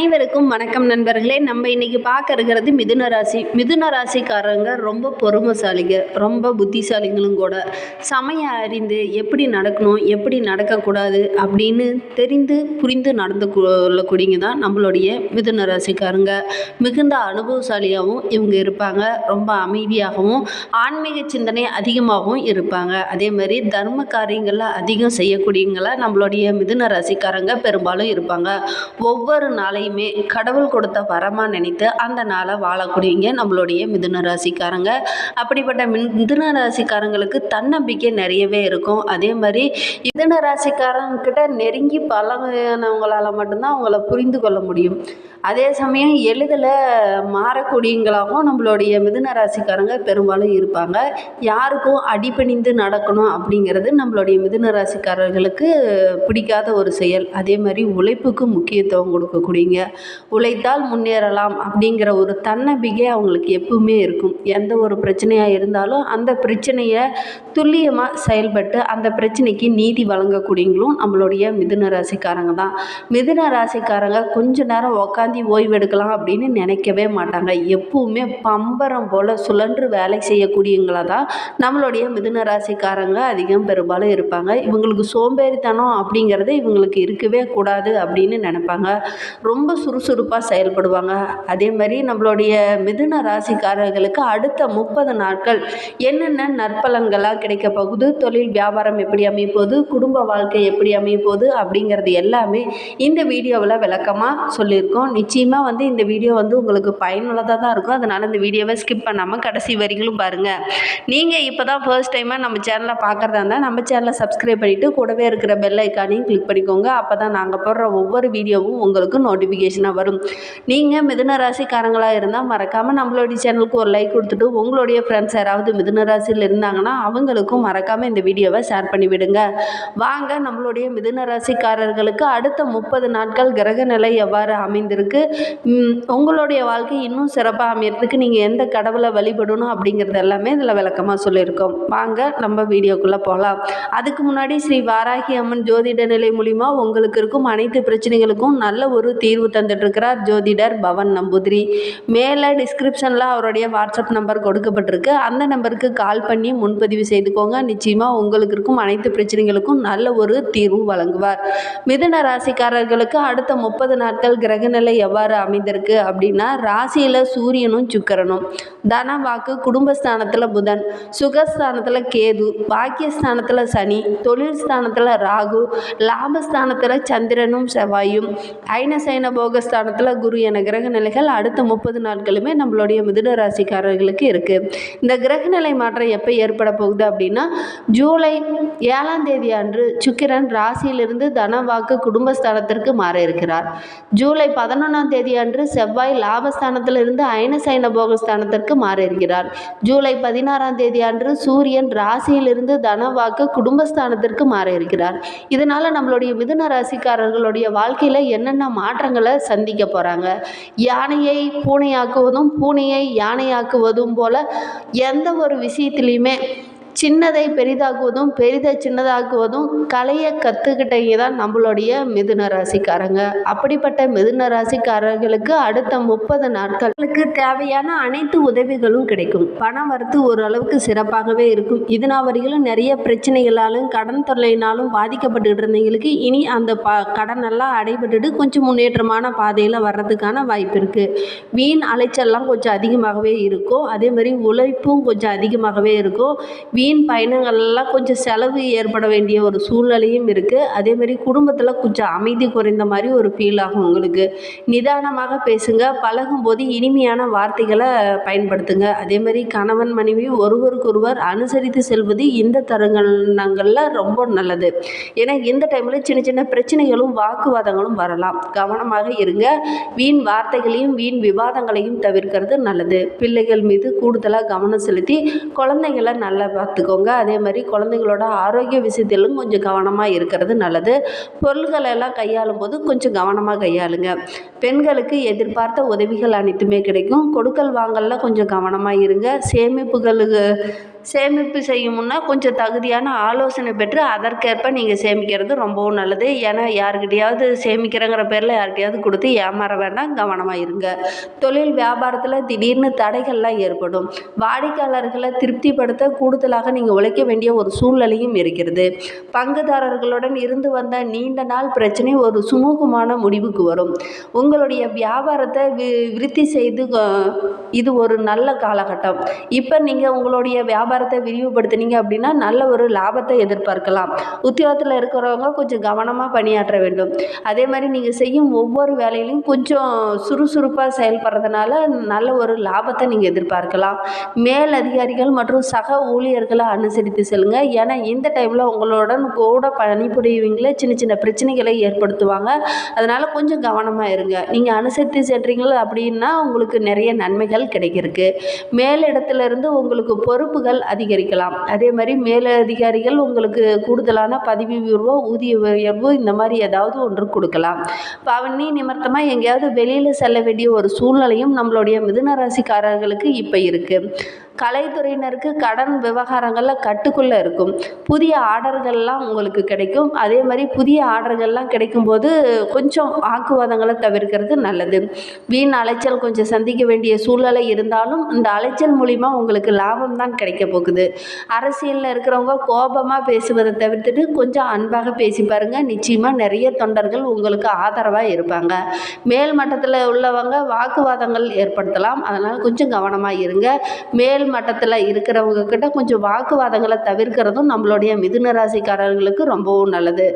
அனைவருக்கும் வணக்கம் நண்பர்களே. நம்ம இன்னைக்கு பார்க்க இருக்கிறது மிதுன ராசி மிதுன ராசிக்காரங்க ரொம்ப பொறுமைசாலிங்க ரொம்ப புத்திசாலிங்களும் கூட. சமயம் அறிந்து எப்படி நடக்கணும் எப்படி நடக்கக்கூடாது அப்படின்னு தெரிந்து புரிந்து நடந்து கொள்ளக்கூடியங்க தான் நம்மளுடைய மிதுன ராசிக்காரங்க. மிகுந்த அனுபவசாலியாகவும் இவங்க இருப்பாங்க. ரொம்ப அமைதியாகவும் ஆன்மீக சிந்தனை அதிகமாகவும் இருப்பாங்க. அதே மாதிரி தர்ம காரியங்களில் அதிகம் செய்யக்கூடியங்களா நம்மளுடைய மிதுன ராசிக்காரங்க பெரும்பாலும் இருப்பாங்க. ஒவ்வொரு நாளையும் கடவுள் கொடுத்த வரமாக நினைத்து அந்த நாளை வாழக்கூடியவங்க நம்மளுடைய மிதுன ராசிக்காரங்க. அப்படிப்பட்ட மின் மிதுன ராசிக்காரங்களுக்கு தன்னம்பிக்கை நிறையவே இருக்கும். அதே மாதிரி மிதுன ராசிக்காரங்க கிட்ட நெருங்கி பழகினவங்களால் மட்டும்தான் அவங்கள புரிந்து கொள்ள முடியும். அதே சமயம் எளிதில் மாறக்கூடியவங்களாகவும் நம்மளுடைய மிதுன ராசிக்காரங்க பெரும்பாலும் இருப்பாங்க. யாருக்கும் அடிபணிந்து நடக்கணும் அப்படிங்கிறது நம்மளுடைய மிதுன ராசிக்காரர்களுக்கு பிடிக்காத ஒரு செயல். அதே மாதிரி உழைப்புக்கு முக்கியத்துவம் கொடுக்கக்கூடியங்க உழைத்தால் முன்னேறலாம் அப்படிங்கிற ஒரு தன்னம்பிக்கை அவங்களுக்கு எப்பவுமே இருக்கும். எந்த ஒரு பிரச்சனையாக இருந்தாலும் அந்த பிரச்சனையை துல்லியமாக செயல்பட்டு அந்த பிரச்சனைக்கு நீதி வழங்கக்கூடியவங்களும் நம்மளுடைய மிதுன ராசிக்காரங்க தான். மிதுன ராசிக்காரங்க கொஞ்ச நேரம் உக்காந்து ஓய்வு எடுக்கலாம் அப்படின்னு நினைக்கவே மாட்டாங்க. எப்பவுமே பம்பரம் போல் சுழன்று வேலை செய்யக்கூடியவங்களா தான் நம்மளுடைய மிதுன ராசிக்காரங்க அதிகம் பெரும்பாலும் இருப்பாங்க. இவங்களுக்கு சோம்பேறித்தனம் அப்படிங்கிறது இவங்களுக்கு இருக்கவே கூடாது அப்படின்னு நினைப்பாங்க. ரொம்ப சுறுசுறுப்பாக செயல்படுவாங்க. அதே மாதிரி நம்மளுடைய மிதுன ராசிக்காரர்களுக்கு அடுத்த முப்பது நாட்கள் என்னென்ன நற்பலன்களாக கிடைக்க போகுது? தொழில் வியாபாரம் எப்படி அமைய போகுது குடும்ப வாழ்க்கை எப்படி அமைப்போகுது அப்படிங்கிறது எல்லாமே இந்த வீடியோவில் விளக்கமாக சொல்லியிருக்கோம். நிச்சயமாக வந்து இந்த வீடியோ வந்து உங்களுக்கு பயனுள்ளதாக தான் இருக்கும். அதனால் இந்த வீடியோவை ஸ்கிப் பண்ணாமல் கடைசி வரிகளும் பாருங்கள் நீங்கள் இப்போ தான் ஃபர்ஸ்ட் டைமாக நம்ம சேனலை பார்க்குறதா இருந்தால் நம்ம சேனலை சப்ஸ்கிரைப் பண்ணிவிட்டு கூடவே இருக்கிற பெல் ஐக்கானையும் கிளிக் பண்ணிக்கோங்க. அப்போ தான் நாங்கள் போடுற ஒவ்வொரு வீடியோவும் உங்களுக்கு நோட்டிஃபிகேஷனாக வரும். நீங்கள் மிதுன ராசிக்காரங்களாக இருந்தால் மறக்காமல் நம்மளுடைய சேனலுக்கு ஒரு லைக் கொடுத்துட்டு உங்களுடைய ஃப்ரெண்ட்ஸ் யாராவது மிதுன ராசியில் இருந்தாங்கன்னா அவங்களுக்கும் மறக்காமல் இந்த வீடியோவை ஷேர் பண்ணி விடுங்க வாங்க நம்மளுடைய மிதுன ராசிக்காரர்களுக்கு அடுத்த முப்பது நாட்கள் கிரக நிலை எவ்வாறு அமைந்திருக்கு? உங்களுடைய வாழ்க்கை இன்னும் சிறப்பாக அமையறதுக்கு நீங்கள் எந்த கடவுளை வழிபடணும் அப்படிங்கிறது எல்லாமே இதில் விளக்கமாக சொல்லியிருக்கோம். வாங்க நம்ம வீடியோக்குள்ளே போகலாம் அதுக்கு முன்னாடி ஸ்ரீ வாராகி அம்மன் ஜோதிட நிலை மூலிமா உங்களுக்கு இருக்கும் அனைத்து பிரச்சனைகளுக்கும் நல்ல ஒரு தீர்வு தந்துட்டுருக்கிறார் ஜோதிடர் பவன் நம்பூதிரி. மேலே டிஸ்கிரிப்ஷனில் அவருடைய வாட்ஸ்அப் நம்பர் கொடுக்கப்பட்டிருக்கு. அந்த நம்பருக்கு கால் பண்ணி முன்பதிவு செய்துக்கோங்க. நிச்சயமாக உங்களுக்கு இருக்கும் அனைத்து பிரச்சனைகளுக்கும் நல்ல ஒரு தீர்வு வழங்குவார். மிதுன ராசிக்காரர்களுக்கு அடுத்த முப்பது நாட்கள் கிரகநிலை எவ்வாறு அமைந்திருக்கு அப்படின்னா ராசியில் சூரியனும் சுக்கிரனும். தன வாக்கு குடும்பஸ்தானத்தில் புதன் சுகஸ்தானத்தில் கேது பாக்கியஸ்தானத்தில் சனி தொழில் ஸ்தானத்தில் ராகு லாபஸ்தானத்தில் சந்திரனும் செவ்வாயும் ஐனசைன போகஸ்தானத்தில் குரு என கிரக நிலைகள் அடுத்த முப்பது நாட்களுமே நம்மளுடைய மிதுன ராசிக்காரர்களுக்கு இருக்குது இந்த கிரக நிலை மாற்றம் எப்போ ஏற்பட போகுது அப்படின்னா ஜூலை ஏழாம் தேதி அன்று சுக்கிரன் ராசியிலிருந்து தனவாக்கு குடும்பஸ்தானத்திற்கு மாற இருக்கிறார். ஜூலை பதினொன்றாம் தேதி அன்று செவ்வாய் லாபஸ்தானத்திலிருந்து ஐனசைன போகஸ்தானத்திற்கு மாற இருக்கிறார். ஜூலை பதினாறாம் தேதி அன்று சூரியன் ராசியிலிருந்து தனவாக்கு குடும்பஸ்தானத்திற்கு மாற இருக்கிறார். இதனால் நம்மளுடைய மிதுன ராசிக்காரர்களுடைய வாழ்க்கையில் என்னென்ன மாற்றங்கள் சந்திக்க போகிறாங்க யானையை பூனையாக்குவதும் பூனையை யானையாக்குவதும் போல எந்த ஒரு விஷயத்துலையுமே சின்னதை பெரிதாக்குவதும் பெரிதை சின்னதாக்குவதும் கலையை கற்றுக்கிட்டவங்க தான் நம்மளுடைய மிதுன ராசிக்காரங்க. அப்படிப்பட்ட மிதுன ராசிக்காரர்களுக்கு அடுத்த முப்பது நாட்களுக்கு தேவையான அனைத்து உதவிகளும் கிடைக்கும். பணம் வரத்து ஓரளவுக்கு சிறப்பாகவே இருக்கும். இதனால் வரையிலும் நிறைய பிரச்சனைகளாலும் கடன் தொல்லையினாலும் பாதிக்கப்பட்டுக்கிட்டு இருந்தவங்களுக்கு இனி அந்த ப கடனெல்லாம் அடைபட்டுட்டு கொஞ்சம் முன்னேற்றமான பாதையில் வர்றதுக்கான வாய்ப்பு இருக்குது வீண் அலைச்சல்லாம் கொஞ்சம் அதிகமாகவே இருக்கும். அதே மாதிரி உழைப்பும் கொஞ்சம் அதிகமாகவே இருக்கும். வீண் வீண் பயணங்கள்லாம் கொஞ்சம் செலவு ஏற்பட வேண்டிய ஒரு சூழ்நிலையும் இருக்குது அதே மாதிரி குடும்பத்தில் கொஞ்சம் அமைதி குறைந்த மாதிரி ஒரு ஃபீல் ஆகும் உங்களுக்கு. நிதானமாக பேசுங்க. பழகும்போது இனிமையான வார்த்தைகளை பயன்படுத்துங்க. அதே மாதிரி கணவன் மனைவி ஒருவருக்கொருவர் அனுசரித்து செல்வது இந்த தருணங்களில் ரொம்ப நல்லது. ஏன்னா இந்த டைமில் சின்ன சின்ன பிரச்சனைகளும் வாக்குவாதங்களும் வரலாம். கவனமாக இருங்க. வீண் வார்த்தைகளையும் வீண் விவாதங்களையும் தவிர்க்கிறது நல்லது. பிள்ளைகள் மீது கூடுதலாக கவனம் செலுத்தி குழந்தைங்களை நல்லா பார்த்துக்கோங்க. அதே மாதிரி குழந்தைங்களோட ஆரோக்கிய விஷயத்திலும் கொஞ்சம் கவனமாக இருக்கிறது நல்லது. பொருள்களை எல்லாம் கையாளும் போது கொஞ்சம் கவனமாக கையாளுங்க. பெண்களுக்கு எதிர்பார்த்த உதவிகள் அனைத்துமே கிடைக்கும். கொடுக்கல் வாங்கல்ல கொஞ்சம் கவனமாக இருங்க. சேமிப்புகளுக்கு சேமிப்பு செய்யும் முன்னால் கொஞ்சம் தகுதியான ஆலோசனை பெற்று அதற்கேற்ப நீங்கள் சேமிக்கிறது ரொம்பவும் நல்லது. ஏன்னா யாருக்கிட்டையாவது சேமிக்கிறேங்கிற பேரில் யார்கிட்டையாவது கொடுத்து ஏமாற வேண்டாம் கவனமாக இருங்க. தொழில் வியாபாரத்தில் திடீர்னு தடைகள்லாம் ஏற்படும். வாடிக்கையாளர்களை திருப்திப்படுத்த கூடுதலாக நீங்கள் உழைக்க வேண்டிய ஒரு சூழ்நிலையும் இருக்கிறது. பங்குதாரர்களுடன் இருந்து வந்த நீண்ட நாள் பிரச்சனை ஒரு சுமூகமான முடிவுக்கு வரும். உங்களுடைய வியாபாரத்தை வி விருத்தி செய்து இது ஒரு நல்ல காலகட்டம். இப்போ நீங்கள் உங்களுடைய வியாபாரத்தை விரிவுபடுத்துனீங்க அப்படின்னா நல்ல ஒரு லாபத்தை எதிர்பார்க்கலாம். உத்தியோகத்தில் இருக்கிறவங்க கொஞ்சம் கவனமாக பணியாற்ற வேண்டும். அதே மாதிரி நீங்கள் செய்யும் ஒவ்வொரு வேலையிலையும் கொஞ்சம் சுறுசுறுப்பாக செயல்படுறதுனால நல்ல ஒரு லாபத்தை நீங்கள் எதிர்பார்க்கலாம். மேல் அதிகாரிகள் மற்றும் சக ஊழியர்களை அனுசரித்து செல்லுங்கள் ஏன்னா இந்த டைமில் உங்களுடன் கூட பணிபுரியவங்களே சின்ன சின்ன பிரச்சனைகளை ஏற்படுத்துவாங்க. அதனால் கொஞ்சம் கவனமாக இருங்க. நீங்கள் அனுசரித்து சென்றீங்களா அப்படின்னா உங்களுக்கு நிறைய நன்மைகள் கிடைக்கிறதுக்கு. மேலிடத்துலேருந்து உங்களுக்கு பொறுப்புகள் அதிகரிக்கலாம். அதே மாதிரி மேலதிகாரிகள் உங்களுக்கு கூடுதலான பதவி உயர்வோ ஊதிய உயர்வோ இந்த மாதிரி ஏதாவது ஒன்று கொடுக்கலாம். பவனி நிமித்தமாக எங்கேயாவது வெளியில் செல்ல வேண்டிய ஒரு சூழ்நிலையும் நம்மளுடைய மிதுன ராசிக்காரர்களுக்கு இப்போ இருக்குது கலைத்துறையினருக்கு கடன் விவகாரங்களில் கட்டுக்குள்ளே இருக்கும். புதிய ஆர்டர்கள்லாம் உங்களுக்கு கிடைக்கும். அதே மாதிரி புதிய ஆர்டர்கள்லாம் கிடைக்கும்போது கொஞ்சம் வாக்குவாதங்களை தவிர்க்கிறது நல்லது. வீண் அலைச்சல் கொஞ்சம் சந்திக்க வேண்டிய சூழ்நிலை இருந்தாலும் இந்த அலைச்சல் மூலிமா உங்களுக்கு லாபம் தான் கிடைக்க போகுது. அரசியலில் இருக்கிறவங்க கோபமாக பேசுவதை தவிர்த்துட்டு கொஞ்சம் அன்பாக பேசி பாருங்கள் நிச்சயமாக நிறைய தொண்டர்கள் உங்களுக்கு ஆதரவாக இருப்பாங்க. மேல் மட்டத்தில் உள்ளவங்க வாக்குவாதங்கள் ஏற்படுத்தலாம். அதனால் கொஞ்சம் கவனமாக இருங்க. மேல் மட்டத்தில் இருக்கிறவங்க கிட்ட கொஞ்சம் வாக்குவாதங்களை தவிர்க்கிறதும் நம்மளுடைய மிதுன ராசிக்காரர்களுக்கு ரொம்பவும் நல்லது.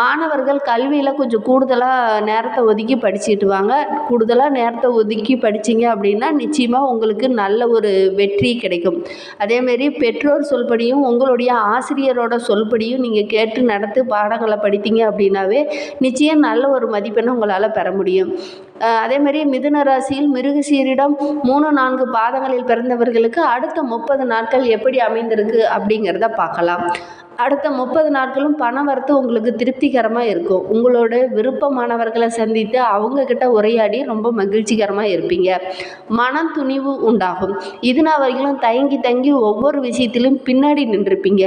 மாணவர்கள் கல்வியில் கொஞ்சம் கூடுதலாக நேரத்தை ஒதுக்கி படிச்சுட்டு வாங்க. கூடுதலாக நேரத்தை ஒதுக்கி படிச்சீங்க அப்படின்னா நிச்சயமாக உங்களுக்கு நல்ல ஒரு வெற்றி கிடைக்கும். அதேமாரி பெற்றோர் சொல்படியும் உங்களுடைய ஆசிரியரோட சொல்படியும் நீங்கள் கேட்டு நடத்து பாடங்களை படித்தீங்க அப்படின்னாவே நிச்சயம் நல்ல ஒரு மதிப்பெண்ணை உங்களால் பெற முடியும். அதேமாதிரி மிதுன ராசியில் மிருகசீரிடம் மூணு நான்கு பாதங்களில் பிறந்தவர்களுக்கு அடுத்த முப்பது நாட்கள் எப்படி அமைந்திருக்கு அப்படிங்கிறத பார்க்கலாம். அடுத்த முப்பது நாட்களும் பண வரத்து உங்களுக்கு திருப்திகரமாக இருக்கும். உங்களோட விருப்பமானவர்களை சந்தித்து அவங்கக்கிட்ட உரையாடி ரொம்ப மகிழ்ச்சிகரமாக இருப்பீங்க. மன துணிவு உண்டாகும். இதுனா வரைக்கும் தயங்கி தங்கி ஒவ்வொரு விஷயத்திலும் பின்னாடி நின்றுருப்பீங்க.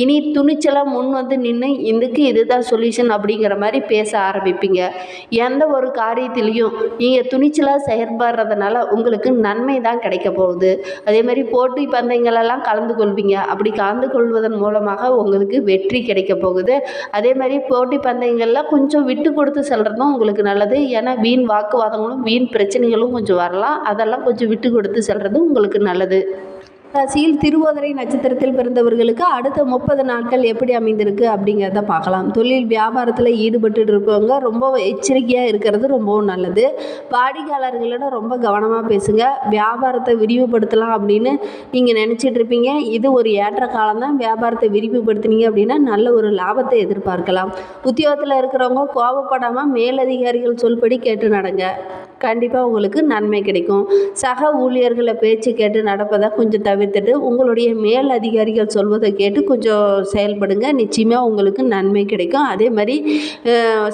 இனி துணிச்சலாக முன் வந்து நின்று இதுக்கு இதுதான் சொல்யூஷன் அப்படிங்கிற மாதிரி பேச ஆரம்பிப்பீங்க. எந்த ஒரு காரியத்திலையும் நீங்கள் துணிச்சலாக செயற்படுறதுனால உங்களுக்கு நன்மை தான் கிடைக்க போகுது. அதே மாதிரி போட்டி பந்தயங்களெல்லாம் கலந்து கொள்வீங்க. அப்படி கலந்து கொள்வதன் மூலமாக உங்களுக்கு வெற்றி கிடைக்க போகுது. அதே மாதிரி போட்டி பந்தயங்களில் கொஞ்சம் விட்டு கொடுத்து செல்கிறதும் உங்களுக்கு நல்லது. ஏன்னா வீண் வாக்குவாதங்களும் வீண் பிரச்சனைகளும் கொஞ்சம் வரலாம். அதெல்லாம் கொஞ்சம் விட்டு கொடுத்து செல்கிறது உங்களுக்கு நல்லது. ராசியில் திருவோதரை நட்சத்திரத்தில் பிறந்தவர்களுக்கு அடுத்த முப்பது நாட்கள் எப்படி அமைந்திருக்கு அப்படிங்கிறத பார்க்கலாம். தொழில் வியாபாரத்தில் ஈடுபட்டு இருக்கவங்க ரொம்ப எச்சரிக்கையாக இருக்கிறது ரொம்பவும் நல்லது. வாடிக்கையாளர்களிடம் ரொம்ப கவனமாக பேசுங்க. வியாபாரத்தை விரிவுபடுத்தலாம் அப்படின்னு நீங்கள் நினச்சிட்டு இருப்பீங்க. இது ஒரு ஏற்ற காலம் தான். வியாபாரத்தை விரிவுபடுத்தினீங்க அப்படின்னா நல்ல ஒரு லாபத்தை எதிர்பார்க்கலாம். உத்தியோகத்தில் இருக்கிறவங்க கோபப்படாமல் மேலதிகாரிகள் சொல்படி கேட்டு நடங்க. கண்டிப்பாக உங்களுக்கு நன்மை கிடைக்கும். சக ஊழியர்களை பேச்சு கேட்டு நடப்பதை கொஞ்சம் தவிர்த்துட்டு உங்களுடைய மேல் அதிகாரிகள் சொல்வதை கேட்டு கொஞ்சம் செயல்படுங்க. நிச்சயமாக உங்களுக்கு நன்மை கிடைக்கும். அதே மாதிரி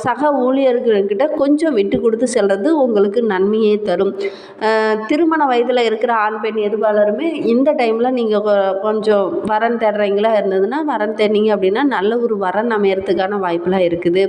சக ஊழியர்கள்கிட்ட கொஞ்சம் விட்டு கொடுத்து செல்வது உங்களுக்கு நன்மையை தரும். திருமண வயதில் இருக்கிற ஆண் பெண் இருபாலருமே இந்த டைமில் நீங்கள் கொஞ்சம் வரன் தேடுறீங்களா இருந்ததுன்னா வரன் தேடினீங்க அப்படின்னா நல்ல ஒரு வரன் அமையறதுக்கான வாய்ப்பெலாம் இருக்குது.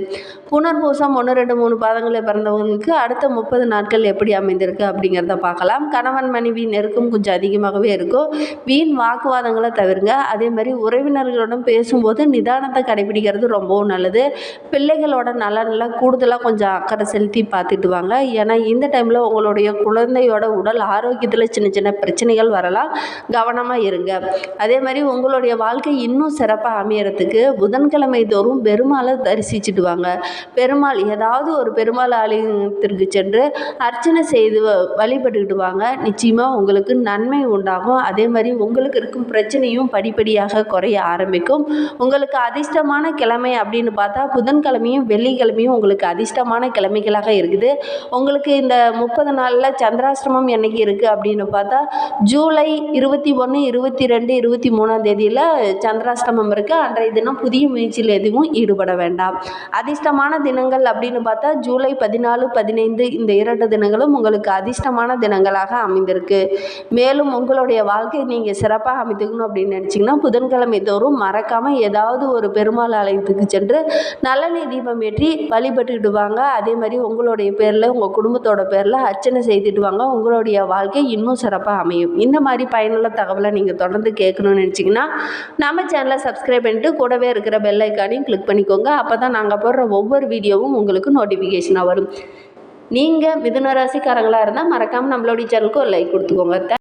புனர்பூசம் ஒன்று ரெண்டு மூணு பாதங்களில் பிறந்தவங்களுக்கு அடுத்த முப்பது நாட்கள் எப்படி அமைந்திருக்கு அப்படிங்கிறத பார்க்கலாம். கணவன் மனைவி நெருக்கம் கொஞ்சம் அதிகமாகவே இருக்கும். வீண் வாக்குவாதங்களை தவிருங்க. அதே மாதிரி உறவினர்களுடன் பேசும்போது நிதானத்தை கடைபிடிக்கிறது ரொம்பவும் நல்லது. பிள்ளைகளோட நலனில் கூடுதலாக கொஞ்சம் அக்கறை செலுத்தி பார்த்துட்டு வாங்க. ஏன்னா இந்த டைமில் உங்களுடைய குழந்தையோட உடல் ஆரோக்கியத்தில் சின்ன சின்ன பிரச்சனைகள் வரலாம். கவனமாக இருங்க. அதே மாதிரி உங்களுடைய வாழ்க்கை இன்னும் சிறப்பாக அமையறதுக்கு புதன்கிழமை தோறும் பெருமாளை தரிசிச்சுட்டு வாங்க. பெருமாள் ஏதாவது ஒரு பெருமாள் ஆலயத்திற்கு சென்று அர்ச்சனை செய்து வ- வழிபட்டுக்கிட்டு வாங்க நிச்சயமாக உங்களுக்கு நன்மை உண்டாகும். அதே மாதிரி உங்களுக்கு இருக்கும் பிரச்சனையும் படிப்படியாக குறைய ஆரம்பிக்கும். உங்களுக்கு அதிர்ஷ்டமான கிழமை அப்படின்னு பார்த்தா புதன்கிழமையும் வெள்ளிக்கிழமையும் உங்களுக்கு அதிர்ஷ்டமான கிழமைகளாக இருக்குது. உங்களுக்கு இந்த முப்பது நாளில் சந்திராஷ்டமம் என்னைக்கு இருக்குது அப்படின்னு பார்த்தா ஜூலை இருபத்தி ஒன்று இருபத்தி ரெண்டு இருபத்தி மூணாம் தேதியில் சந்திராஷ்டமம் இருக்குது அன்றைய தினம் புதிய முயற்சியில் எதுவும் ஈடுபட வேண்டாம். அதிர்ஷ்டமான தினங்கள் அப்படின்னு பார்த்தா ஜூலை பதினாலு பதினைந்து இந்த இரண்டு இரண்டு தினங்களும் உங்களுக்கு அதிர்ஷ்டமான தினங்களாக அமைந்திருக்கு. மேலும் உங்களுடைய வாழ்க்கை நீங்கள் சிறப்பாக அமைத்துக்கணும் அப்படின்னு நினச்சிங்கன்னா புதன்கிழமை தோறும் மறக்காமல் ஏதாவது ஒரு பெருமாள் ஆலயத்துக்கு சென்று நல்லெண்ணெய் தீபம் ஏற்றி வழிபட்டுக்கிட்டு வாங்க. அதே மாதிரி உங்களுடைய பேரில் உங்கள் குடும்பத்தோட பேரில் அர்ச்சனை செய்துட்டு வாங்க. உங்களுடைய வாழ்க்கை இன்னும் சிறப்பாக அமையும். இந்த மாதிரி பயனுள்ள தகவலை நீங்கள் தொடர்ந்து கேட்கணும்னு நினச்சிங்கன்னா நம்ம சேனலை சப்ஸ்கிரைப் பண்ணிட்டு கூடவே இருக்கிற பெல் ஐக்கானையும் கிளிக் பண்ணிக்கோங்க. அப்போ தான் நாங்கள் போடுற ஒவ்வொரு வீடியோவும் உங்களுக்கு நோட்டிஃபிகேஷனாக வரும். நீங்கள் மிதுன ராசிக்காரங்களாக இருந்தால் மறக்காமல் நம்மளுடைய சேனலுக்கு ஒரு லைக் கொடுத்துக்கோங்க.